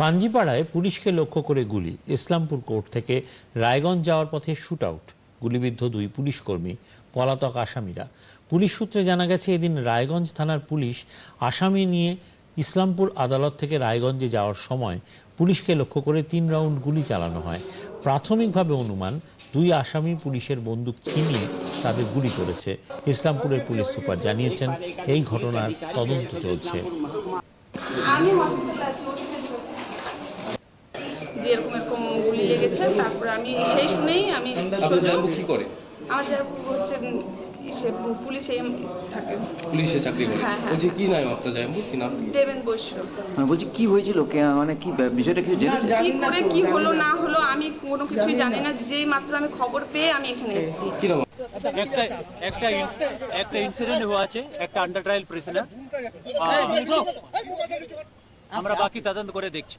পাঞ্জিপাড়ায় পুলিশকে লক্ষ্য করে গুলি। ইসলামপুর কোর্ট থেকে রায়গঞ্জ যাওয়ার পথে শুট আউট গুলিবিদ্ধ দুই পুলিশ কর্মী, পলাতক আসামিরা। পুলিশ সূত্রে জানা গেছে, এদিন রায়গঞ্জ থানার পুলিশ আসামি নিয়ে ইসলামপুর আদালত থেকে রায়গঞ্জে যাওয়ার সময় পুলিশকে লক্ষ্য করে তিন রাউন্ড গুলি চালানো হয়। প্রাথমিকভাবে অনুমান, দুই আসামি পুলিশের বন্দুক ছিনিয়ে তাদের গুলি করেছে। ইসলামপুরের পুলিশ সুপার জানিয়েছেন, এই ঘটনার তদন্ত চলছে। যে এরকম এরকম গুলি লেগেছে তারপর আমি সেই শুনেই আমি আপনার সোজা- জামাইবাবু কি করে? আমার হচ্ছে উম, পুলিশে থাকে। পুলিশে চাকরি করে? হ্যাঁ, হ্যাঁ। বলছি কি নাম আপনার জামাইবাবু কি নাম? দেবেন বৈশ্য। বলছি কি হয়েছিল? কে- মানে কি বিষয়টা কিছু জেনেছে কি করে কি হলো না কোনো কিছুই জানি না যেই মাত্র আমি খবর পেয়ে আমি এখানে এসেছি একটা একটা ইন- একটা ইনসিডেন্ট আছে একটা আন্ডার ট্রায়াল প্রেসিডেন্ট আমরা বাকি তদন্ত করে দেখছি